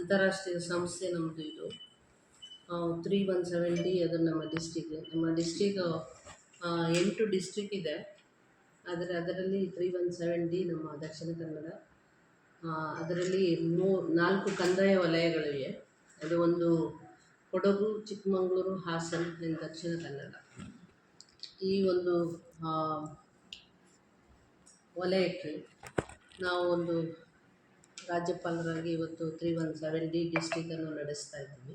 ಅಂತಾರಾಷ್ಟ್ರೀಯ ಸಂಸ್ಥೆ ನಮ್ಮದು ಇದು. ತ್ರೀ ಒನ್ ಸೆವೆನ್ ಡಿ ಅದು ನಮ್ಮ ಡಿಸ್ಟಿಕ್ ನಮ್ಮ ಡಿಸ್ಟಿಕ್ ಎಂಟು ಡಿಸ್ಟಿಕ್ ಇದೆ. ಆದರೆ ಅದರಲ್ಲಿ ತ್ರೀ ಒನ್ ಸೆವೆನ್ ಡಿ ನಮ್ಮ ದಕ್ಷಿಣ ಕನ್ನಡ ಅದರಲ್ಲಿ ಮೂ ನಾಲ್ಕು ಕಂದಾಯ ವಲಯಗಳಿವೆ. ಅದು ಒಂದು ಕೊಡಗು, ಚಿಕ್ಕಮಗಳೂರು, ಹಾಸನ ದಕ್ಷಿಣ ಕನ್ನಡ. ಈ ಒಂದು ವಲಯಕ್ಕೆ ನಾವು ಒಂದು ರಾಜ್ಯಪಾಲರಾಗಿ ಇವತ್ತು ತ್ರೀ ಒನ್ ಸೆವೆನ್ ಡಿ ಡಿಸ್ಟಿಕನ್ನು ನಡೆಸ್ತಾ ಇದ್ದೀವಿ.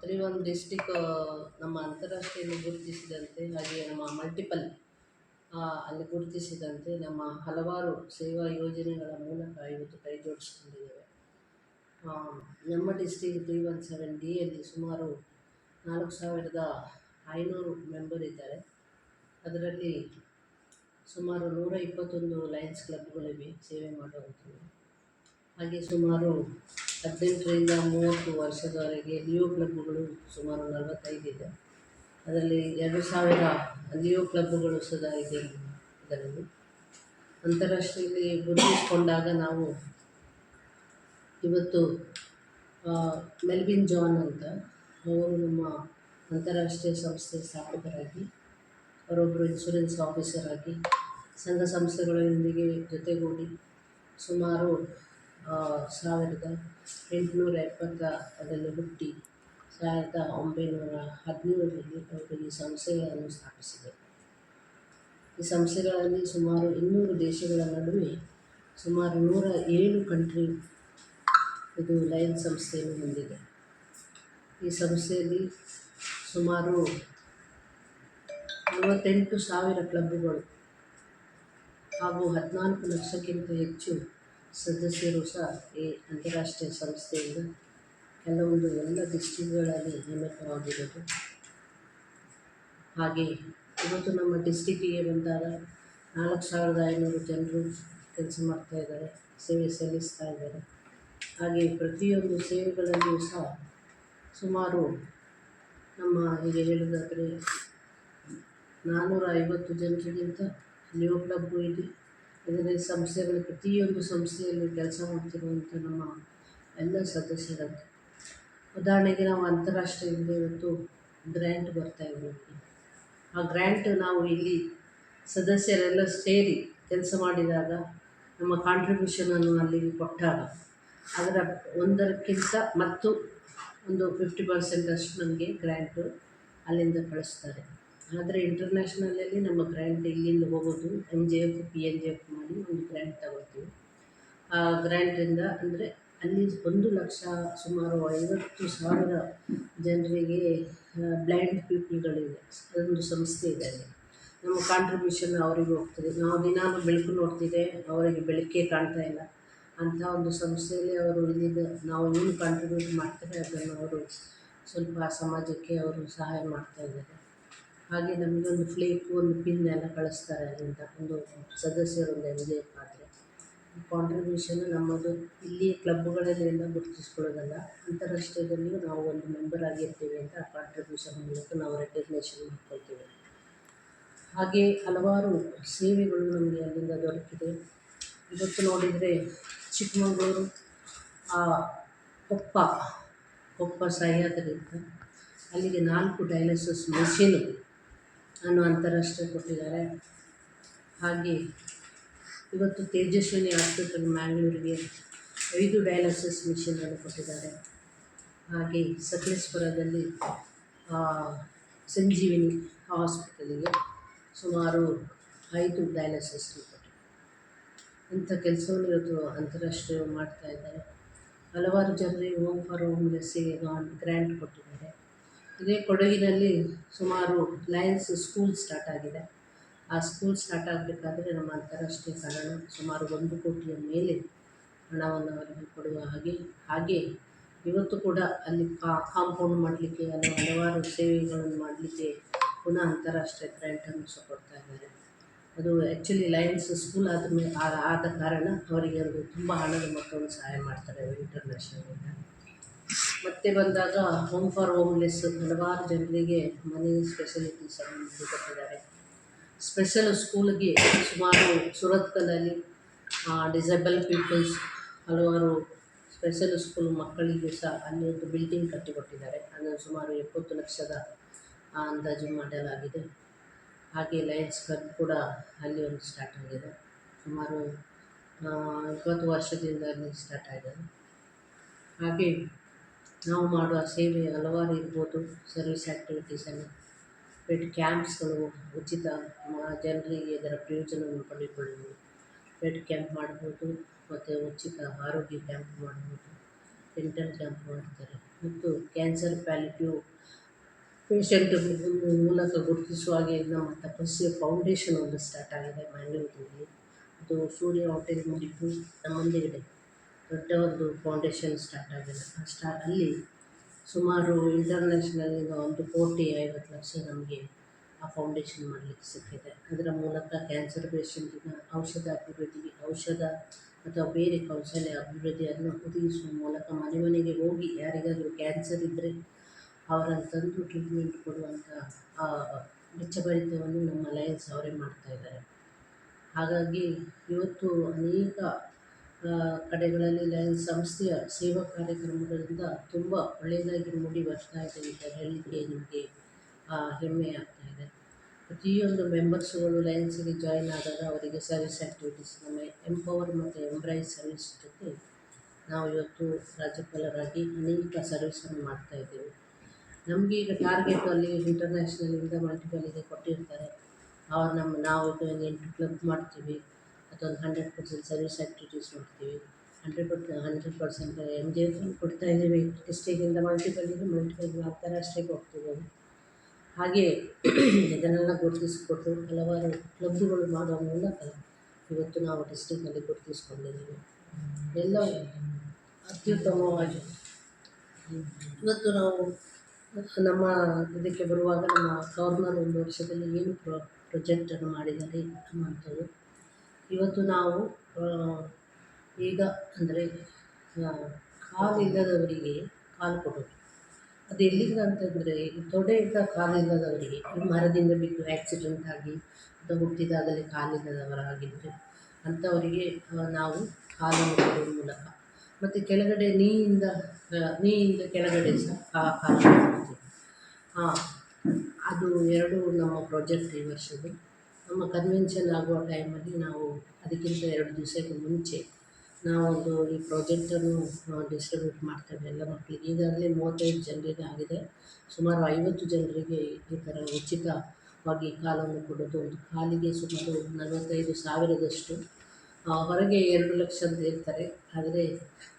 ತ್ರೀ ಒನ್ ಡಿಸ್ಟಿಕ್ ನಮ್ಮ ಅಂತಾರಾಷ್ಟ್ರೀಯನ್ನು ಗುರುತಿಸಿದಂತೆ ಹಾಗೆ ನಮ್ಮ ಮಲ್ಟಿಪಲ್ ಅಲ್ಲಿ ಗುರುತಿಸಿದಂತೆ ನಮ್ಮ ಹಲವಾರು ಸೇವಾ ಯೋಜನೆಗಳ ಮೂಲಕ ಇವತ್ತು ಕೈ ಜೋಡಿಸ್ಕೊಂಡಿದ್ದೇವೆ. ನಮ್ಮ ಡಿಸ್ಟಿಕ್ ತ್ರೀ ಒನ್ ಸೆವೆನ್ ಡಿಯಲ್ಲಿ ಸುಮಾರು ನಾಲ್ಕು ಸಾವಿರದ ಐನೂರು ಮೆಂಬರ್ ಇದ್ದಾರೆ. ಅದರಲ್ಲಿ ಸುಮಾರು ನೂರ ಇಪ್ಪತ್ತೊಂದು ಲಯನ್ಸ್ ಕ್ಲಬ್ಗಳಿವೆ ಸೇವೆ ಮಾಡುವಂಥದ್ದು ಹಾಗೆ ಸುಮಾರು ಹದಿನೆಂಟರಿಂದ ಮೂವತ್ತು ವರ್ಷದವರೆಗೆ ಲಿಯೋ ಕ್ಲಬ್ಗಳು ಸುಮಾರು ನಲವತ್ತೈದು ಇದೆ. ಅದರಲ್ಲಿ ಎರಡು ಸಾವಿರ ಲಿಯೋ ಕ್ಲಬ್ಗಳು ಸದಾ ಇದೆ ಇದರಲ್ಲಿ. ಅಂತಾರಾಷ್ಟ್ರೀಯಲ್ಲಿ ಗುರುತಿಸಿಕೊಂಡಾಗ ನಾವು ಇವತ್ತು ಮೆಲ್ವಿನ್ ಜಾನ್ ಅಂತ ಅವರು ನಮ್ಮ ಅಂತಾರಾಷ್ಟ್ರೀಯ ಸಂಸ್ಥೆ ಸ್ಥಾಪಕರಾಗಿ ಅವರೊಬ್ಬರು ಇನ್ಶೂರೆನ್ಸ್ ಆಫೀಸರ್ ಆಗಿ ಸಂಘ ಸಂಸ್ಥೆಗಳೊಂದಿಗೆ ಜೊತೆಗೂಡಿ ಸುಮಾರು ಸಾವಿರದ ಎಂಟುನೂರ ಎಪ್ಪತ್ತ ಅದನ್ನು ಹುಟ್ಟಿ ಸಾವಿರದ ಒಂಬೈನೂರ ಹದಿನೇಳರಲ್ಲಿ ಅವರು ಈ ಸಂಸ್ಥೆಗಳನ್ನು ಸ್ಥಾಪಿಸಿದರು ಈ ಸಂಸ್ಥೆಗಳಲ್ಲಿ ಸುಮಾರು ಇನ್ನೂರು ದೇಶಗಳ ನಡುವೆ ಸುಮಾರು ನೂರ ಏಳು ಕಂಟ್ರಿ ಇದು ಲಯನ್ ಸಂಸ್ಥೆಯನ್ನು ಹೊಂದಿದೆ. ಈ ಸಂಸ್ಥೆಯಲ್ಲಿ ಸುಮಾರು ನಲವತ್ತೆಂಟು ಸಾವಿರ ಕ್ಲಬ್ಗಳು ಹಾಗೂ ಹದಿನಾಲ್ಕು ಲಕ್ಷಕ್ಕಿಂತ ಹೆಚ್ಚು ಸದಸ್ಯರು ಸಹ ಈ ಅಂತಾರಾಷ್ಟ್ರೀಯ ಸಂಸ್ಥೆಯಿಂದ ಕೆಲವೊಂದು ಎಲ್ಲ ಡಿಸ್ಟಿಕ್ಗಳಲ್ಲಿ ನೇಮಕವಾಗಿರೋದು ಹಾಗೆ ಇವತ್ತು ನಮ್ಮ ಡಿಸ್ಟಿಕ್ಕಿಗೆ ಬಂದಾಗ ನಾಲ್ಕು ಸಾವಿರದ ಐನೂರು ಜನರು ಕೆಲಸ ಮಾಡ್ತಾ ಇದ್ದಾರೆ, ಸೇವೆ ಸಲ್ಲಿಸ್ತಾ ಇದ್ದಾರೆ. ಹಾಗೆ ಪ್ರತಿಯೊಂದು ಸೇವೆಗಳಲ್ಲಿಯೂ ಸಹ ಸುಮಾರು ನಮ್ಮ ಹೀಗೆ ಹೇಳೋದಾದರೆ ನಾನ್ನೂರ ಐವತ್ತು ಜನರಿಗಿಂತ ಲಿಯೋ ಕ್ಲಬ್ಬು ಇದೆ. ಇದರಲ್ಲಿ ಸಂಸ್ಥೆಗಳು, ಪ್ರತಿಯೊಂದು ಸಂಸ್ಥೆಯಲ್ಲಿ ಕೆಲಸ ಮಾಡ್ತಿರುವಂಥ ನಮ್ಮ ಎಲ್ಲ ಸದಸ್ಯರಂತೆ ಉದಾಹರಣೆಗೆ ನಾವು ಅಂತಾರಾಷ್ಟ್ರೀಯದಿಂದ ಇವತ್ತು ಗ್ರ್ಯಾಂಟ್ ಬರ್ತಾ ಇದೆ. ಆ ಗ್ರ್ಯಾಂಟ್ ನಾವು ಇಲ್ಲಿ ಸದಸ್ಯರೆಲ್ಲ ಸೇರಿ ಕೆಲಸ ಮಾಡಿದಾಗ ನಮ್ಮ ಕಾಂಟ್ರಿಬ್ಯೂಷನನ್ನು ಅಲ್ಲಿಗೆ ಕೊಟ್ಟಾಗ ಅದರ ಒಂದಕ್ಕಿಂತ ಮತ್ತು ಒಂದು ಫಿಫ್ಟಿ ಪರ್ಸೆಂಟ್ ಅಷ್ಟು ನಮಗೆ ಗ್ರ್ಯಾಂಟು ಅಲ್ಲಿಂದ ಕಳಿಸ್ತಾರೆ. ಆದರೆ ಇಂಟರ್ನ್ಯಾಷನಲಲ್ಲಿ ನಮ್ಮ ಗ್ರ್ಯಾಂಟ್ ಇಲ್ಲಿಂದ ಹೋಗೋದು M J F P N J F ಮಾಡಿ ಒಂದು ಗ್ರ್ಯಾಂಟ್ ತಗೊಳ್ತೀವಿ ಆ ಗ್ರ್ಯಾಂಟಿಂದ ಅಂದರೆ ಅಲ್ಲಿ ಒಂದು ಲಕ್ಷ ಸುಮಾರು ಐವತ್ತು ಸಾವಿರ ಜನರಿಗೆ ಬ್ಲೈಂಡ್ ಪೀಪಲ್ಗಳಿದೆ. ಅದೊಂದು ಸಂಸ್ಥೆ ಇದೆ ಅಲ್ಲಿ. ನಮ್ಮ ಕಾಂಟ್ರಿಬ್ಯೂಷನ್ ಅವರಿಗೆ ಹೋಗ್ತದೆ. ನಾವು ದಿನಾಲು ಬೆಳಕು ನೋಡ್ತಿದ್ದೆ ಅವರಿಗೆ ಬೆಳಕೇ ಕಾಣ್ತಾ ಇಲ್ಲ. ಅಂಥ ಒಂದು ಸಂಸ್ಥೆಯಲ್ಲಿ ಅವರು ಇಲ್ಲಿದ್ದ ನಾವು ಏನು ಕಾಂಟ್ರಿಬ್ಯೂಟ್ ಮಾಡ್ತಾರೆ ಅದನ್ನು ಅವರು ಸ್ವಲ್ಪ ಸಮಾಜಕ್ಕೆ ಅವರು ಸಹಾಯ ಮಾಡ್ತಾ ಇದ್ದಾರೆ. ಹಾಗೆ ನಮಗೆ ಒಂದು ಫ್ಲೇಕು ಒಂದು ಪಿನ್ ಎಲ್ಲ ಕಳಿಸ್ತಾರೆ ಅಲ್ಲಿಂದ ಒಂದು ಸದಸ್ಯರು ಒಂದು ಎಂ ಆದರೆ ಕಾಂಟ್ರಿಬ್ಯೂಷನ್ ನಮ್ಮದು ಇಲ್ಲಿ ಕ್ಲಬ್ಗಳಲ್ಲಿಂದ ಗುರುತಿಸ್ಕೊಳ್ಳೋದಲ್ಲ ಅಂತಾರಾಷ್ಟ್ರೀಯದಲ್ಲಿಯೂ ನಾವು ಒಂದು ಮೆಂಬರ್ ಆಗಿರ್ತೀವಿ ಅಂತ ಕಾಂಟ್ರಿಬ್ಯೂಷನ್ ಮೂಲಕ ನಾವು ರೆಕಗ್ನೇಷನ್ ಮಾಡ್ಕೊಳ್ತೀವಿ. ಹಾಗೆ ಹಲವಾರು ಸೇವೆಗಳು ನಮಗೆ ಅಲ್ಲಿಂದ ದೊರಕಿದೆ. ಇವತ್ತು ನೋಡಿದರೆ ಚಿಕ್ಕಮಗಳೂರು, ಆ ಕೊಪ್ಪ ಕೊಪ್ಪ ಸಹ್ಯಾದ್ರಿಂದ ಅಲ್ಲಿಗೆ ನಾಲ್ಕು ಡಯಾಲಿಸಿಸ್ ಮೆಷಿನು ಅನ್ನು ಅಂತಾರಾಷ್ಟ್ರೀಯ ಕೊಟ್ಟಿದ್ದಾರೆ. ಹಾಗೆ ಇವತ್ತು ತೇಜಸ್ವಿನಿ ಹಾಸ್ಪಿಟಲ್ ಮ್ಯಾಂಗ್ಳೂರಿಗೆ ಐದು ಡಯಾಲಿಸಿಸ್ ಮಿಷಿನನ್ನು ಕೊಟ್ಟಿದ್ದಾರೆ. ಹಾಗೆ ಸಕಲೇಶ್ಪುರದಲ್ಲಿ ಸಂಜೀವಿನಿ ಹಾಸ್ಪಿಟಲಿಗೆ ಸುಮಾರು ಐದು ಡಯಾಲಿಸಿಸ್ ಇಂಥ ಕೆಲಸವನ್ನು ಇವತ್ತು ಅಂತಾರಾಷ್ಟ್ರೀಯ ಮಾಡ್ತಾ ಇದ್ದಾರೆ. ಹಲವಾರು ಜನರಿಗೆ ಹೋಮ್ ಫಾರ್ ಹೋಮ್ಲೆಸ್ಸಿಗೆ ಗ್ರ್ಯಾಂಟ್ ಕೊಟ್ಟಿದ್ದಾರೆ. ಇದೇ ಕೊಡಗಿನಲ್ಲಿ ಸುಮಾರು ಲಯನ್ಸ್ ಸ್ಕೂಲ್ ಸ್ಟಾರ್ಟ್ ಆಗಿದೆ. ಆ ಸ್ಕೂಲ್ ಸ್ಟಾರ್ಟ್ ಆಗಬೇಕಾದ್ರೆ ನಮ್ಮ ಅಂತಾರಾಷ್ಟ್ರೀಯ ಕಾರಣ ಸುಮಾರು ಒಂದು ಕೋಟಿಯ ಮೇಲೆ ಹಣವನ್ನು ಅವರಿಗೆ ಕೊಡುವ ಹಾಗೆ ಹಾಗೆ ಇವತ್ತು ಕೂಡ ಅಲ್ಲಿ ಕಾಂಪೌಂಡ್ ಮಾಡಲಿಕ್ಕೆ ಅಲ್ಲಿ ಹಲವಾರು ಸೇವೆಗಳನ್ನು ಮಾಡಲಿಕ್ಕೆ ಪುನಃ ಅಂತಾರಾಷ್ಟ್ರೀಯ ಗ್ರ್ಯಾಂಟನ್ನು ಸಹ ಕೊಡ್ತಾ ಇದ್ದಾರೆ. ಅದು ಆ್ಯಕ್ಚುಲಿ ಲಯನ್ಸ್ ಸ್ಕೂಲ್ ಆದ ಮೇಲೆ ಆದ ಕಾರಣ ಅವರಿಗೆ ಒಂದು ತುಂಬ ಹಣದ ಮೊತ್ತವನ್ನು ಸಹಾಯ ಮಾಡ್ತಾರೆ ಇಂಟರ್ನ್ಯಾಷನಲಿಂದ ಮತ್ತೆ ಬಂದಾಗ ಹೋಮ್ ಫಾರ್ ಹೋಮ್ಲೆಸ್ ಹಲವಾರು ಜನರಿಗೆ ಮನೆ ಸ್ಪೆಷಲಿಟೀಸನ್ನು ಕೊಟ್ಟಿದ್ದಾರೆ ಸ್ಪೆಷಲ್ ಸ್ಕೂಲ್ಗೆ ಸುಮಾರು ಸುರತ್ಕಲಲ್ಲಿ ಡಿಸೇಬಲ್ ಪೀಪಲ್ಸ್ ಹಲವಾರು ಸ್ಪೆಷಲ್ ಸ್ಕೂಲ್ ಮಕ್ಕಳಿಗೆ ಸಹ ಅಲ್ಲಿ ಒಂದು ಬಿಲ್ಡಿಂಗ್ ಕಟ್ಟಿಕೊಟ್ಟಿದ್ದಾರೆ. ಅದನ್ನು ಸುಮಾರು ಎಪ್ಪತ್ತು ಲಕ್ಷದ ಅಂದಾಜು ಮಾಡಲಾಗಿದೆ. ಹಾಗೆ ಲಯನ್ಸ್ ಕ್ಲಬ್ ಕೂಡ ಅಲ್ಲಿ ಒಂದು ಸ್ಟಾರ್ಟ್ ಆಗಿದೆ. ಸುಮಾರು ಇಪ್ಪತ್ತು ವರ್ಷದಿಂದ ಅಲ್ಲಿ ಸ್ಟಾರ್ಟ್ ಆಗಿದೆ. ಹಾಗೆ ನಾವು ಮಾಡುವ ಸೇವೆ ಹಲವಾರು ಇರ್ಬೋದು ಸರ್ವಿಸ್ ಆ್ಯಕ್ಟಿವಿಟೀಸನ್ನು ಪೆಟ್ ಕ್ಯಾಂಪ್ಸ್ಗಳು ಉಚಿತ ಜನರಿಗೆ ಇದರ ಪ್ರಯೋಜನವನ್ನು ಪಡೆದುಕೊಳ್ಳಬಹುದು ಪೆಟ್ ಕ್ಯಾಂಪ್ ಮಾಡ್ಬೋದು, ಮತ್ತು ಉಚಿತ ಆರೋಗ್ಯ ಕ್ಯಾಂಪ್ ಮಾಡ್ಬೋದು. ಡೆಂಟಲ್ ಕ್ಯಾಂಪ್ ಮಾಡ್ತಾರೆ. ಮತ್ತು ಕ್ಯಾನ್ಸರ್ ಪ್ಯಾಲಿಟಿವ್ ಪೇಷಂಟ್ ಮೂಲಕ ಗುರುತಿಸುವ ಹಾಗೆ ನಮ್ಮ ತಪಸ್ಸಿಯ ಫೌಂಡೇಶನ್ ಒಂದು ಸ್ಟಾರ್ಟ್ ಆಗಿದೆ ಮ್ಯಾಂಗ್ಳೂರಿನಲ್ಲಿ ಅದು ಸೂರ್ಯ ಹೋಟೆಲ್ ಮುಂದಿಟ್ಟು ಮುಂದೆಗಡೆ ದೊಡ್ಡ ಒಂದು ಫೌಂಡೇಶನ್ ಸ್ಟಾರ್ಟ್ ಆಗಿದೆ. ಆ ಸ್ಟಾ ಅಲ್ಲಿ ಸುಮಾರು ಇಂಟರ್ನ್ಯಾಷನಲಿಂದ ಒಂದು ಕೋಟಿ ಐವತ್ತು ಲಕ್ಷ ನಮಗೆ ಆ ಫೌಂಡೇಶನ್ ಮಾಡಲಿಕ್ಕೆ ಸಿಕ್ಕಿದೆ. ಅದರ ಮೂಲಕ ಕ್ಯಾನ್ಸರ್ ಪೇಷಂಟಿನ ಔಷಧ ಅಭಿವೃದ್ಧಿ, ಔಷಧ ಅಥವಾ ಬೇರೆ ಕೌಶಲ್ಯ ಅಭಿವೃದ್ಧಿಯನ್ನು ಒದಗಿಸುವ ಮೂಲಕ ಮನೆ ಮನೆಗೆ ಹೋಗಿ ಯಾರಿಗಾದರೂ ಕ್ಯಾನ್ಸರ್ ಇದ್ದರೆ ಅವರನ್ನು ತಂದು ಟ್ರೀಟ್ಮೆಂಟ್ ಕೊಡುವಂಥ ಆ ವೆಚ್ಚಭರಿತವನ್ನು ನಮ್ಮ ಲಯನ್ಸ್ ಅವರೇ ಮಾಡ್ತಾ ಇದ್ದಾರೆ. ಹಾಗಾಗಿ ಇವತ್ತು ಅನೇಕ ಕಡೆಗಳಲ್ಲಿ ಲಯನ್ಸ್ ಸಂಸ್ಥೆಯ ಸೇವಾ ಕಾರ್ಯಕ್ರಮಗಳಿಂದ ತುಂಬ ಒಳ್ಳೆಯದಾಗಿ ಮೂಡಿ ಬರ್ತಾ ಇದೆ ಅಂತ ಹೇಳಲಿಕ್ಕೆ ನಿಮಗೆ ಹೆಮ್ಮೆ ಆಗ್ತಾ ಇದೆ. ಪ್ರತಿಯೊಂದು ಮೆಂಬರ್ಸ್ಗಳು ಲಯನ್ಸಿಗೆ ಜಾಯಿನ್ ಆದಾಗ ಅವರಿಗೆ ಸರ್ವಿಸ್ ಆ್ಯಕ್ಟಿವಿಟೀಸ್ ನಮ್ಮ ಎಂಪವರ್ ಮತ್ತು ಎಂಬ್ರಾಯ್ ಸರ್ವಿಸ್ ಜೊತೆ ನಾವು ಇವತ್ತು ರಾಜ್ಯಪಾಲರಾಗಿ ಅನೇಕ ಸರ್ವಿಸನ್ನು ಮಾಡ್ತಾ ಇದ್ದೇವೆ. ನಮಗೆ ಈಗ ಟಾರ್ಗೆಟ್ ಅಲ್ಲಿ ಇಂಟರ್ನ್ಯಾಷನಲಿಂದ ಇದೆ ಕೊಟ್ಟಿರ್ತಾರೆ. ಅವ್ರು ನಮ್ಮ, ನಾವು ಎಂಟು ಕ್ಲಬ್ ಮಾಡ್ತೀವಿ. ಒಂದು ಹಂಡ್ರೆಡ್ ಪರ್ಸೆಂಟ್ ಸರ್ವಿಸ್ ಆ್ಯಕ್ಟಿವಿಟೀಸ್ ಮಾಡ್ತೀವಿ. Hundred per hundred percent M G F ಕೊಡ್ತಾ ಇದ್ದೀವಿ. ಡಿಸ್ಟಿಗಿಂದ ಮಲ್ಟಿಪಲಿಗೆ ಮಲ್ಟಿಪಲ್ ಅಂತಾರಾಷ್ಟ್ರೀಯಕ್ಕೆ ಹೋಗ್ತಿದ್ದೇವೆ ಹಾಗೆ ಇದನ್ನೆಲ್ಲ ಗುರುತಿಸಿಕೊಟ್ಟು ಹಲವಾರು ಕ್ಲಬ್ಗಳು ಮಾಡುವ ಮೂಲಕ ಇವತ್ತು ನಾವು ಡಿಸ್ಟಿಕ್ನಲ್ಲಿ ಗುರುತಿಸ್ಕೊಂಡಿದ್ದೀವಿ. ಎಲ್ಲ ಅತ್ಯುತ್ತಮವಾಗಿ. ಇವತ್ತು ನಾವು ನಮ್ಮ ಇದಕ್ಕೆ ಬರುವಾಗ ನಮ್ಮ ಗವರ್ನರ್ ಒಂದು ವರ್ಷದಲ್ಲಿ ಏನು ಪ್ರೊ ಪ್ರೊಜೆಕ್ಟನ್ನು ಮಾಡಿದ್ದಾರೆ ಅನ್ನುವಂಥದ್ದು ಇವತ್ತು ನಾವು ಈಗ ಅಂದರೆ ಕಾಲಿಲ್ಲದವರಿಗೆ ಕಾಲು ಕೊಡೋದು. ಅದು ಎಲ್ಲಿಂದ ಅಂತಂದರೆ ಕಾಲು ಇಲ್ಲದವರಿಗೆ ಮರದಿಂದ ಬಿದ್ದು ಆ್ಯಕ್ಸಿಡೆಂಟ್ ಆಗಿ, ಅಥವಾ ಹುಟ್ಟಿದಾಗಲೇ ಕಾಲಿಲ್ಲದವರಾಗಿದ್ದರೆ ಅಂಥವರಿಗೆ ನಾವು ಕಾಲನ್ನು ಕೊಡುವ ಮೂಲಕ, ಮತ್ತು ಕೆಳಗಡೆ ನೀಯಿಂದ ನೀಯಿಂದ ಕೆಳಗಡೆ ಸಹ ಕಾಲು ಹಾಂ ಅದು ಎರಡು ನಮ್ಮ ಪ್ರಾಜೆಕ್ಟ್ ಈ ವರ್ಷದ್ದು. ನಮ್ಮ ಕನ್ವೆನ್ಷನ್ ಆಗುವ ಟೈಮಲ್ಲಿ ನಾವು ಅದಕ್ಕಿಂತ ಎರಡು ದಿವಸಕ್ಕೆ ಮುಂಚೆ ನಾವೊಂದು ಈ ಪ್ರಾಜೆಕ್ಟನ್ನು ಡಿಸ್ಟ್ರಿಬ್ಯೂಟ್ ಮಾಡ್ತೇವೆ ಎಲ್ಲ ಮಕ್ಕಳಿಗೆ ಈಗಾಗಲೇ ಮೂವತ್ತೈದು ಜನರಿಗೆ ಆಗಿದೆ. ಸುಮಾರು ಐವತ್ತು ಜನರಿಗೆ ಈ ಥರ ಉಚಿತವಾಗಿ ಕಾಲನ್ನು ಕೊಡೋದು ಒಂದು. ಕಾಲಿಗೆ ಸುಮಾರು ನಲವತ್ತೈದು ಸಾವಿರದಷ್ಟು ಹೊರಗೆ ಎರಡು ಲಕ್ಷ ಅಂತ ಹೇಳ್ತಾರೆ. ಆದರೆ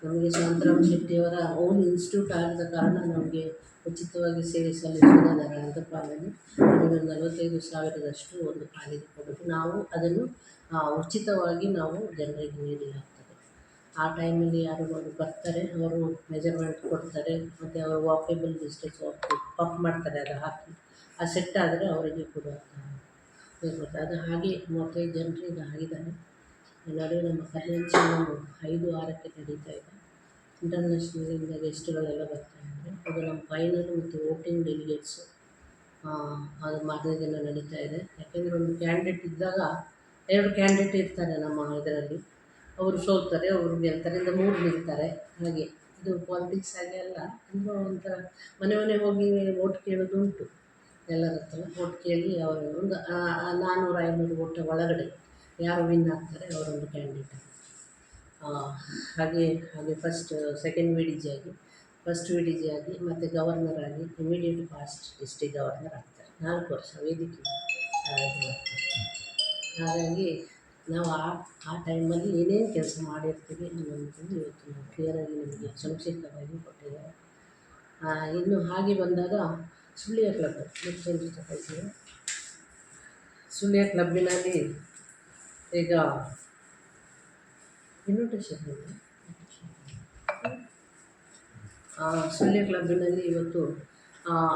ನಮಗೆ ಶಾಂತರಾಮ್ ಶೆಟ್ಟಿಯವರ ಓನ್ ಇನ್ಸ್ಟಿಟ್ಯೂಟ್ ಆದ ಕಾರಣ ನಮಗೆ ಉಚಿತವಾಗಿ ಸೇವೆ ಸಲ್ಲಿಸುವುದರ ಪಾಲನೆ ನಮಗೆ ನಲವತ್ತೈದು ಸಾವಿರದಷ್ಟು ಒಂದು ಪಾಲಿಗೆ ಕೊಡೋದು ನಾವು ಅದನ್ನು ಉಚಿತವಾಗಿ ನಾವು ಜನರಿಗೆ ನೀಡಲಾಗ್ತದೆ. ಆ ಟೈಮಲ್ಲಿ ಯಾರು ಅವರು ಬರ್ತಾರೆ, ಅವರು ಮೆಜರ್ಮೆಂಟ್ ಕೊಡ್ತಾರೆ, ಮತ್ತು ಅವರು ವಾಕೇಬಲ್ ಡಿಸ್ಟೆನ್ಸ್ ಪಂಪ್ ಮಾಡ್ತಾರೆ, ಅದು ಹಾಕಿ. ಆ ಸೆಟ್ ಆದರೆ ಅವರಿಗೆ ಕೊಡುವಂತಹ. ಅದು ಹಾಗೆ ಮೂವತ್ತೈದು ಜನರಿಗೆ ಆಗಿದ್ದಾರೆ. ನಡುವೆ ನಮ್ಮ ಕನ್ವೆನ್ಷನ್ ಐದು, ಆರಕ್ಕೆ ನಡೀತಾ ಇದೆ. ಇಂಟರ್ನ್ಯಾಷನಲಿಂದ ಗೆಸ್ಟ್ಗಳೆಲ್ಲ ಬರ್ತಾ ಇದ್ದಾರೆ. ಅದು ನಮ್ಮ ಫೈನಲ್ ಮತ್ತು ವೋಟಿಂಗ್ ಡೆಲಿಗೇಟ್ಸು ಅದು ಮಾರನೇ ದಿನ ನಡೀತಾ ಇದೆ. ಯಾಕೆಂದರೆ ಒಂದು ಕ್ಯಾಂಡಿಡೇಟ್ ಇದ್ದಾಗ ಎರಡು ಕ್ಯಾಂಡಿಡೇಟ್ ಇರ್ತಾರೆ ನಮ್ಮ ಇದರಲ್ಲಿ. ಅವರು ಸೋಲ್ತಾರೆ, ಅವರು ಗೆಲ್ತಾರೆ ಇಂದ ಮೂರು ನಿಲ್ತಾರೆ. ಹಾಗೆ ಇದು ಪಾಲಿಟಿಕ್ಸ್ ಹಾಗೆ ಅಲ್ಲ, ತುಂಬ ಒಂಥರ ಮನೆ ಮನೆ ಹೋಗಿ ವೋಟ್ ಕೇಳೋದು ಉಂಟು ಎಲ್ಲರ ಹತ್ರ ವೋಟ್ ಕೇಳಿ ಅವರು ಒಂದು ನಾನ್ನೂರು ಐನೂರು ಓಟ್ ಒಳಗಡೆ. ಯಾರು ವಿನ್ ಆಗ್ತಾರೆ ಅವರೊಂದು ಕ್ಯಾಂಡಿಡೇಟ್ ಹಾಗೆ ಹಾಗೆ first second V D G ಆಗಿ ಫಸ್ಟ್ ವಿ ಡಿ ಜಿ ಆಗಿ ಮತ್ತು ಗವರ್ನರ್ ಆಗಿ ಇಮಿಡಿಯೇಟ್ ಪಾಸ್ಟ್ ಡಿಸ್ಟ್ರಿಕ್ಟ್ ಗವರ್ನರ್ ಆಗ್ತಾರೆ. ನಾಲ್ಕು ವರ್ಷ ವೇದಿಕೆ. ಹಾಗಾಗಿ ನಾವು ಆ ಆ ಟೈಮಲ್ಲಿ ಏನೇನು ಕೆಲಸ ಮಾಡಿರ್ತೀವಿ ಅನ್ನೋದನ್ನು ಇವತ್ತು ಕ್ಲಿಯರಾಗಿ ನಮಗೆ ಸಂಕ್ಷಿಪ್ತವಾಗಿ ಕೊಟ್ಟಿದ್ದಾರೆ ಇನ್ನು ಹಾಗೆ ಬಂದಾಗ ಸುಳ್ಯ ಕ್ಲಬ್ ಮುಖ್ಯಮಂತ್ರಿ ತಗೊಳ್ತೀವಿ ಸುಳ್ಯ ಕ್ಲಬ್ಬಿನಲ್ಲಿ ಈಗ ಇನ್ವಿಟೇಷನ್ ಸುಳ್ಯ ಕ್ಲಬ್ನಲ್ಲಿ ಇವತ್ತು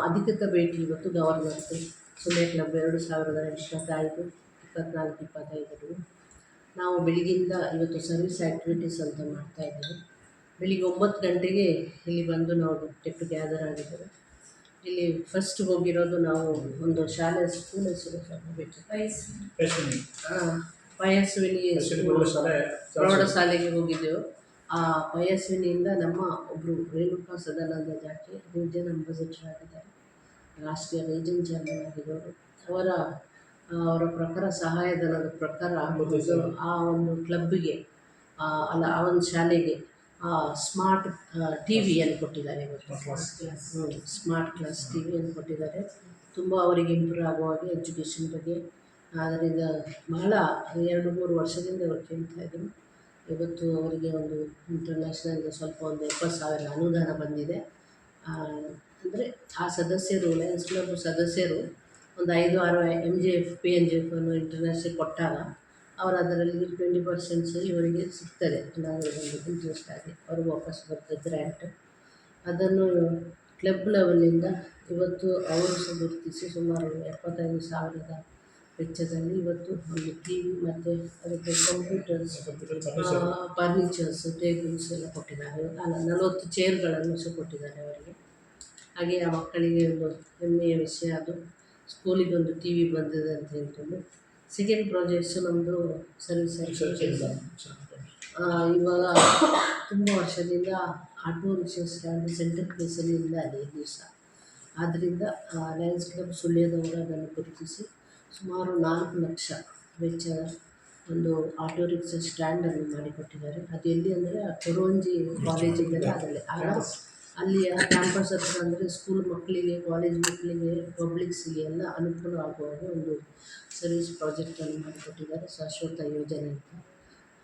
ಅಧಿಕೃತ ಭೇಟಿ ಇವತ್ತು ಗವರ್ನರ್ದು ಸುಳ್ಯ ಕ್ಲಬ್ ಎರಡು ಸಾವಿರದ ಇಪ್ಪತ್ತೈದು ಇಪ್ಪತ್ನಾಲ್ಕು ಇಪ್ಪತ್ತೈದರಲ್ಲಿ ನಾವು ಬೆಳಿಗ್ಗೆಯಿಂದ ಇವತ್ತು ಸರ್ವಿಸ್ ಆ್ಯಕ್ಟಿವಿಟೀಸ್ ಅಂತ ಮಾಡ್ತಾ ಇದ್ದೇವೆ. ಬೆಳಿಗ್ಗೆ ಒಂಬತ್ತು ಗಂಟೆಗೆ ಇಲ್ಲಿ ಬಂದು ನಾವು ಗೆಟ್ ಗ್ಯಾದರ್ ಆಗಿದ್ದೇವೆ. ಇಲ್ಲಿ ಫಸ್ಟ್ ಹೋಗಿರೋದು ನಾವು ಒಂದು ಶಾಲೆ ಸ್ಕೂಲ್ ಹೆಸರು ಪಶ್ಚಿಮಿ ಪಯಸ್ವಿನಿ ಪ್ರೌಢಶಾಲೆಗೆ ಹೋಗಿದ್ದೆವು. ಆ ಪಯಸ್ವಿನಿಯಿಂದ ನಮ್ಮ ಒಬ್ಬರು ರೇಣುಕಾ ಸದಾನಂದ ಜಾಟಿ ರೀಜನ್ ಅಂಬಾಸಿಡರ್ ಆಗಿದ್ದಾರೆ ರಾಷ್ಟ್ರೀಯ ರೀಜನ್ ಚೇರ್ಮನ್ ಆಗಿರೋರು. ಅವರ ಅವರ ಪ್ರಕಾರ ಸಹಾಯಧನದ ಪ್ರಕಾರ ಆ ಒಂದು ಕ್ಲಬ್ಗೆ ಆ, ಅಲ್ಲ ಆ ಒಂದು ಶಾಲೆಗೆ ಸ್ಮಾರ್ಟ್ ಟಿ ವಿಯನ್ನು ಕೊಟ್ಟಿದ್ದಾರೆ ಇವತ್ತು. Smart class. ಟಿ ವಿಯನ್ನು ಕೊಟ್ಟಿದ್ದಾರೆ. ತುಂಬ ಅವರಿಗೆ ಇಂಪ್ರೂವ್ ಆಗುವ ಹಾಗೆ ಎಜುಕೇಷನ್ ಬಗ್ಗೆ ಅದರಿಂದ ಬಹಳ ಎರಡು ಮೂರು ವರ್ಷದಿಂದ ಅವರು ಕೇಳ್ತಾ ಇದ್ದರು ಇವತ್ತು ಅವರಿಗೆ ಒಂದು ಇಂಟರ್ನ್ಯಾಷನಲ್ ಸ್ವಲ್ಪ ಒಂದು ಎಪ್ಪತ್ತು ಸಾವಿರ ಅನುದಾನ ಬಂದಿದೆ. ಅಂದರೆ ಆ ಸದಸ್ಯರು ಲಯನ್ಸ್ ಕ್ಲಬ್ ಸದಸ್ಯರು ಒಂದು ಐದು ಆರು M G F P N G F ಅನ್ನು ಇಂಟರ್ನ್ಯಾಷನಲ್ ಕೊಟ್ಟಾಗ ಅವರು ಅದರಲ್ಲಿ ಟ್ವೆಂಟಿ ಪರ್ಸೆಂಟ್ಸ್ ಇವರಿಗೆ ಸಿಗ್ತದೆ. ನಾವು ಒಂದು ಇಂಟ್ರೆಸ್ಟ್ ಆಗಿ ಅವ್ರಿಗೆ ವಾಪಸ್ ಬರ್ತದೆ ಗ್ರ್ಯಾಂಟ್ ಅದನ್ನು ಕ್ಲಬ್ ಲೆವೆಲಿಂದ ಇವತ್ತು ಅವರು ಗುರುತಿಸಿ ಸುಮಾರು ಎಪ್ಪತ್ತೈದು ಸಾವಿರದ ವೆಚ್ಚದಲ್ಲಿ ಇವತ್ತು ಒಂದು ಟಿ ವಿ ಮತ್ತು ಅದಕ್ಕೆ ಕಂಪ್ಯೂಟರ್ಸ್ ಫರ್ನಿಚರ್ಸ್ ಟೇಬಲ್ಸ್ ಎಲ್ಲ ಕೊಟ್ಟಿದ್ದಾರೆ. ಅಲ್ಲ ನಲವತ್ತು ಚೇರ್ಗಳನ್ನು ಸಹ ಕೊಟ್ಟಿದ್ದಾರೆ ಅವರಿಗೆ. ಹಾಗೆ ಆ ಮಕ್ಕಳಿಗೆ ಒಂದು ಹೆಮ್ಮೆಯ ವಿಷಯ ಅದು. ಸ್ಕೂಲಿಗೆ ಒಂದು ಟಿ ವಿ ಬಂದಿದೆ ಅಂತ ಹೇಳ್ಕೊಂಡು. ಸೆಕೆಂಡ್ ಪ್ರಾಜೆಕ್ಟ್ಸು ನಮ್ಮದು ಸರ್ವಿಸ್ ಇವಾಗ ತುಂಬ ವರ್ಷದಿಂದ ಆಟೋ ರಿಕ್ಷಾ ಸ್ಟ್ಯಾಂಡ್ ಸೆಂಟ್ರಲ್ ಪ್ಲೇಸಲ್ಲಿ ಇಲ್ಲ ಅದೇ ದಿವಸ. ಆದ್ದರಿಂದ ಲಯನ್ಸ್ ಕ್ಲಬ್ ಸುಳ್ಯದವರು ಅದನ್ನು ಗುರುತಿಸಿ ಸುಮಾರು ನಾಲ್ಕು ಲಕ್ಷ ವೆಚ್ಚ ಒಂದು ಆಟೋ ರಿಕ್ಷಾ ಸ್ಟ್ಯಾಂಡನ್ನು ಮಾಡಿಕೊಟ್ಟಿದ್ದಾರೆ. ಅದು ಎಲ್ಲಿ ಅಂದರೆ ಕೊರೋಂಜಿ ಕಾಲೇಜ್ ಇದೆಯಲ್ಲ ಅದರಲ್ಲಿ. ಆಗ ಅಲ್ಲಿಯ ಕ್ಯಾಂಪಸ್ ಹತ್ರ ಅಂದರೆ ಸ್ಕೂಲ್ ಮಕ್ಕಳಿಗೆ ಕಾಲೇಜ್ ಮಕ್ಕಳಿಗೆ ಪಬ್ಲಿಕ್ಸಿಗೆ ಎಲ್ಲ ಅನುಕೂಲ ಆಗುವಾಗ ಹಾಗೆ ಒಂದು ಸರ್ವಿಸ್ ಪ್ರಾಜೆಕ್ಟನ್ನು ಮಾಡಿಕೊಟ್ಟಿದ್ದಾರೆ. ಶಾಶ್ವತ ಯೋಜನೆ ಅಂತ.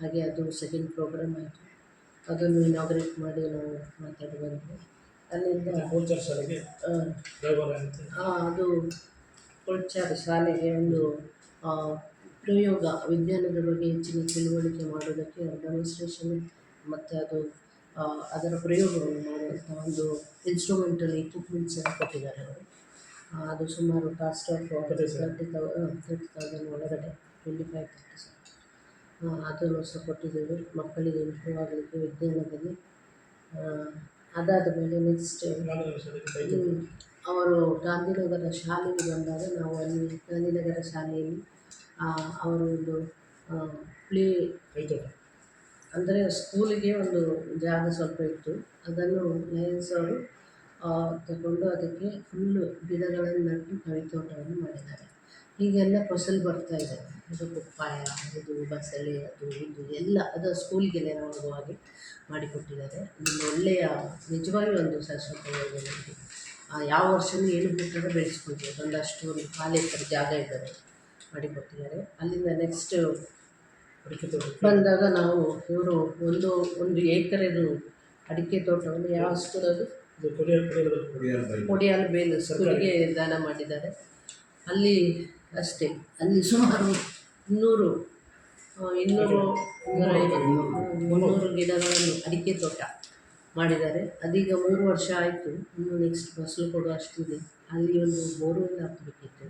ಹಾಗೆ ಅದು ಸೆಕೆಂಡ್ ಪ್ರೋಗ್ರಾಮ್ ಆಯಿತು. ಅದನ್ನು ಇನಾಗ್ರೇಟ್ ಮಾಡಿ ನಾವು ಮಾತಾಡಿ ಬಂದ್ವಿ ಅಲ್ಲಿಂದ ಅದು ಕೊಳ್ಚಾರ ಶಾಲೆಗೆ ಒಂದು ಪ್ರಯೋಗ ವಿಜ್ಞಾನದ ಬಗ್ಗೆ ಹೆಚ್ಚಿನ ತಿಳುವಳಿಕೆ ಮಾಡೋದಕ್ಕೆ ಡೆಮಾನ್ಸ್ಟ್ರೇಷನ್ ಮತ್ತು ಅದು ಅದರ ಪ್ರಯೋಗವನ್ನು ಮಾಡುವಂಥ ಒಂದು ಇನ್ಸ್ಟ್ರೂಮೆಂಟಲ್ ಇಕ್ವಿಪ್ಮೆಂಟ್ಸನ್ನು ಕೊಟ್ಟಿದ್ದಾರೆ ಅವರು. ಅದು ಸುಮಾರು cost of thirty thou thirty thousand ಒಳಗಡೆ ಟ್ವೆಂಟಿ ಫೈವ್ ತರ್ಟಿ ಅದನ್ನು ಸಹ ಕೊಟ್ಟಿದ್ದೇವೆ ಮಕ್ಕಳಿಗೆ ಇಂಪ್ರೂವ್ ಆಗಲಿಕ್ಕೆ ವಿಜ್ಞಾನದಲ್ಲಿ ಅದಾದ ಮೇಲೆ ನೆಕ್ಸ್ಟ್ ಅವರು ಗಾಂಧಿನಗರ ಶಾಲೆಗೆ ಬಂದಾಗ ನಾವು ಅಲ್ಲಿ ಗಾಂಧಿನಗರ ಶಾಲೆಯಲ್ಲಿ ಅವರು ಒಂದು ಪ್ಲೇ ಅಂದರೆ ಸ್ಕೂಲಿಗೆ ಒಂದು ಜಾಗ ಸ್ವಲ್ಪ ಇತ್ತು. ಅದನ್ನು ಲಯನ್ಸ್ ಅವರು ತಗೊಂಡು ಅದಕ್ಕೆ ಫುಲ್ಲು ಗಿಡಗಳನ್ನು ನಟ್ಟು ಕವಿತೋಟವನ್ನು ಮಾಡಿದ್ದಾರೆ. ಹೀಗೆಲ್ಲ ಫಸಲು ಬರ್ತಾ ಇದೆ. ಇದು ಕುಪ್ಪಾಯ ಇದು ಬಸಳೆ, ಅದು ಇದು ಎಲ್ಲ ಅದು ಸ್ಕೂಲಿಗೆ ನೆರವಾಗುವ ಹಾಗೆ ಮಾಡಿಕೊಟ್ಟಿದ್ದಾರೆ. ಒಂದು ಒಳ್ಳೆಯ, ನಿಜವಾಗಿ ಒಂದು ಶಾಶ್ವತ ಯೋಜನೆ ಯಾವ ವರ್ಷವೂ ಏನು ಬೇಕಾದ್ರೆ ಬೆಳೆಸ್ಕೊಳ್ಬೋದು ಒಂದಷ್ಟು ಒಂದು ಖಾಲಿ ಎಕರೆ ಜಾಗ ಇದ್ದಾರೆ ಮಾಡಿಕೊಟ್ಟಿದ್ದಾರೆ ಅಲ್ಲಿಂದ ನೆಕ್ಸ್ಟ್ ಅಡಿಕೆ ತೋಟ ಬಂದಾಗ ನಾವು ಇವರು ಒಂದು ಒಂದು ಏಕರೆದು ಅಡಿಕೆ ತೋಟವನ್ನು ಯಾವ ಸ್ಕೂಲದು ಕೊಡಿಯಾಲ್ ಬೇಲು. ಸ್ಕೂಲಿಗೆ ದಾನ ಮಾಡಿದ್ದಾರೆ. ಅಲ್ಲಿ ಅಷ್ಟೇ ಅಲ್ಲಿ ಸುಮಾರು ಇನ್ನೂರು ಇನ್ನೂರು ಮುನ್ನೂರು ಗಿಡಗಳನ್ನು ಅಡಿಕೆ ತೋಟ ಮಾಡಿದ್ದಾರೆ. ಅದೀಗ ಮೂರು ವರ್ಷ ಆಯಿತು. ಇನ್ನು ನೆಕ್ಸ್ಟ್ ಫಸಲು ಕೊಡೋ ಅಷ್ಟಿದೆ. ಅಲ್ಲಿ ಒಂದು ಬೋರ್ವೆಲ್ ಹಾಕಬೇಕಿತ್ತು.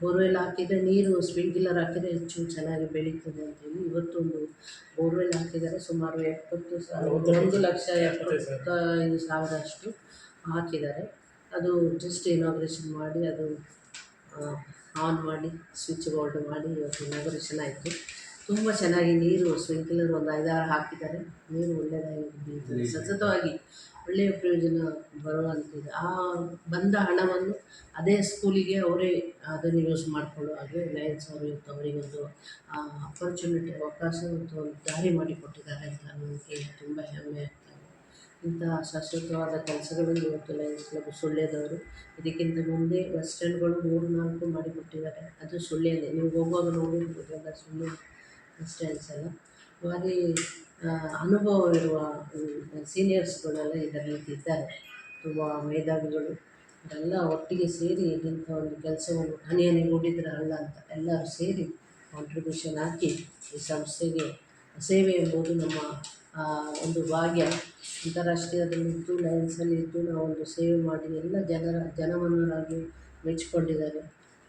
ಬೋರ್ವೆಲ್ ಹಾಕಿದರೆ ನೀರು ಸ್ಪ್ರಿಂಕ್ಲರ್ ಹಾಕಿದರೆ ಹೆಚ್ಚು ಚೆನ್ನಾಗಿ ಬೆಳೀತದೆ ಅಂತೇಳಿ ಇವತ್ತೊಂದು ಬೋರ್ವೆಲ್ ಹಾಕಿದ್ದಾರೆ. ಸುಮಾರು ಎಪ್ಪತ್ತು ಸಾವಿರ ಒಂದು ಲಕ್ಷ ಎಪ್ಪತ್ತೈದು ಸಾವಿರ ಅಷ್ಟು ಹಾಕಿದ್ದಾರೆ. ಅದು ಜಸ್ಟ್ ಇನಾಗ್ರೇಷನ್ ಮಾಡಿ, ಅದು ಆನ್ ಮಾಡಿ ಸ್ವಿಚ್ ಬೋರ್ಡ್ ಮಾಡಿ ಇವತ್ತು ಇನಾಗ್ರೇಷನ್ ಆಯಿತು. ತುಂಬ ಚೆನ್ನಾಗಿ ನೀರು ಸ್ಪ್ರಿಂಕ್ಲರ್ ಒಂದು ಐದಾರು ಹಾಕಿದ್ದಾರೆ. ನೀರು ಒಳ್ಳೆಯದಾಗಿ ಬೀಳ್ತದೆ ಸತತವಾಗಿ ಒಳ್ಳೆಯ ಪ್ರಯೋಜನ ಬರುವಂತಿದೆ ಆ ಬಂದ ಹಣವನ್ನು ಅದೇ ಸ್ಕೂಲಿಗೆ ಅವರೇ ಅದನ್ನು ಯೂಸ್ ಮಾಡಿಕೊಳ್ಳೋ ಹಾಗೆ ಲಯನ್ಸ್ ಅವರು ಇವತ್ತು ಅವರಿಗೊಂದು ಅಪರ್ಚುನಿಟಿ ಅವಕಾಶ ಮತ್ತು ಒಂದು ದಾರಿ ಮಾಡಿಕೊಟ್ಟಿದ್ದಾರೆ ಅಂತ ನನಗೆ ತುಂಬ ಹೆಮ್ಮೆ ಆಗ್ತದೆ ಇಂಥ ಶಾಶ್ವತವಾದ ಕೆಲಸಗಳನ್ನು ಇವತ್ತು ಲಯನ್ಸ್ ಕ್ಲಬ್ ಸುಳ್ಳ್ಯದವರು ಇದಕ್ಕಿಂತ ಮುಂದೆ ಬಸ್ ಸ್ಟ್ಯಾಂಡ್ಗಳು ಮೂರು ನಾಲ್ಕು ಮಾಡಿಕೊಟ್ಟಿದ್ದಾರೆ. ಅದು ಸುಳ್ಳೇನೆ ನೀವು ಹೋಗುವಾಗ ನೋಡಿರ್ಬೋದು ಎಲ್ಲ ಸುಳ್ಯ ಎಲ್ಲ ಹಾಗೆ ಆ, ಅನುಭವವಿರುವ ಸೀನಿಯರ್ಸ್ಗಳೆಲ್ಲ ಇದರಲ್ಲಿ ಇದ್ದಾರೆ. ತುಂಬ ಮೇಧಾವಿಗಳು. ಎಲ್ಲ ಒಟ್ಟಿಗೆ ಸೇರಿ ಇಂಥ ಒಂದು ಕೆಲಸವನ್ನು ಹನಿ ಹನಿ ಮೂಡಿದ್ರೆ ಅಲ್ಲ ಅಂತ ಎಲ್ಲರೂ ಸೇರಿ ಕಾಂಟ್ರಿಬ್ಯೂಷನ್ ಹಾಕಿ ಈ ಸಂಸ್ಥೆಗೆ ಸೇವೆ ಎಂಬುದು ನಮ್ಮ ಒಂದು ಭಾಗ್ಯ. ಅಂತಾರಾಷ್ಟ್ರೀಯದಲ್ಲಿದ್ದು ಲಯನ್ಸಲ್ಲಿ ಇದ್ದು ನಾವು ಒಂದು ಸೇವೆ ಮಾಡಿ ಎಲ್ಲ ಜನರ ಜನಮನ್ನರಾಗಿ ಮೆಚ್ಚಿಕೊಂಡಿದ್ದಾರೆ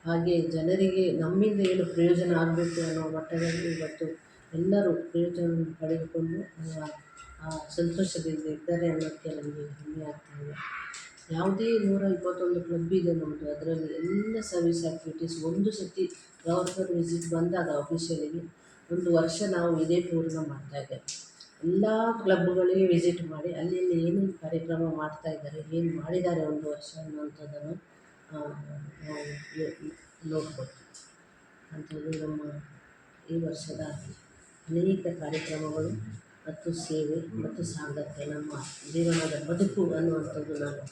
ಹಾಗೆ ಜನರಿಗೆ ನಮ್ಮಿಂದ ಏನು ಪ್ರಯೋಜನ ಆಗಬೇಕು ಅನ್ನೋ ಮಟ್ಟದಲ್ಲಿ ಇವತ್ತು ಎಲ್ಲರೂ ಪ್ರಯೋಜನ ಪಡೆದುಕೊಂಡು ಸಂತೋಷದಿಂದ ಇದ್ದಾರೆ ಅನ್ನೋಕ್ಕೆ ನಮಗೆ ಹೆಮ್ಮೆ ಆಗ್ತಾ ಇದೆ. ಯಾವುದೇ ನೂರ ಇಪ್ಪತ್ತೊಂದು ಕ್ಲಬ್ ಇದೆ ನಮ್ಮದು ಅದರಲ್ಲಿ ಎಲ್ಲ ಸರ್ವಿಸ್ ಆ್ಯಕ್ಟಿವಿಟೀಸ್ ಒಂದು ಸತಿ ಗವರ್ನರ್ ವಿಸಿಟ್ ಬಂದಾಗ ಆಫೀಷಿಯಲಿಗೆ ಒಂದು ವರ್ಷ ನಾವು ಇದೇ ಟೂರ್ನ ಮಾಡ್ತಾಯಿದ್ದೇವೆ ಎಲ್ಲ ಕ್ಲಬ್ಗಳಿಗೆ ವಿಸಿಟ್ ಮಾಡಿ ಅಲ್ಲಿ ಏನೇನು ಕಾರ್ಯಕ್ರಮ ಮಾಡ್ತಾ ಇದ್ದಾರೆ, ಏನು ಮಾಡಿದ್ದಾರೆ ಒಂದು ವರ್ಷ ಅನ್ನುವಂಥದ್ದನ್ನು ನೋಡ್ಬೋದು ಅಂಥದ್ದು ನಮ್ಮ ಈ ವರ್ಷದ ಅನೇಕ ಕಾರ್ಯಕ್ರಮಗಳು ಮತ್ತು ಸೇವೆ ಮತ್ತು ಸಾಂಗತ್ಯ ನಮ್ಮ ಜೀವನದ ಬದುಕು ಅನ್ನುವಂಥದ್ದು ನಾನು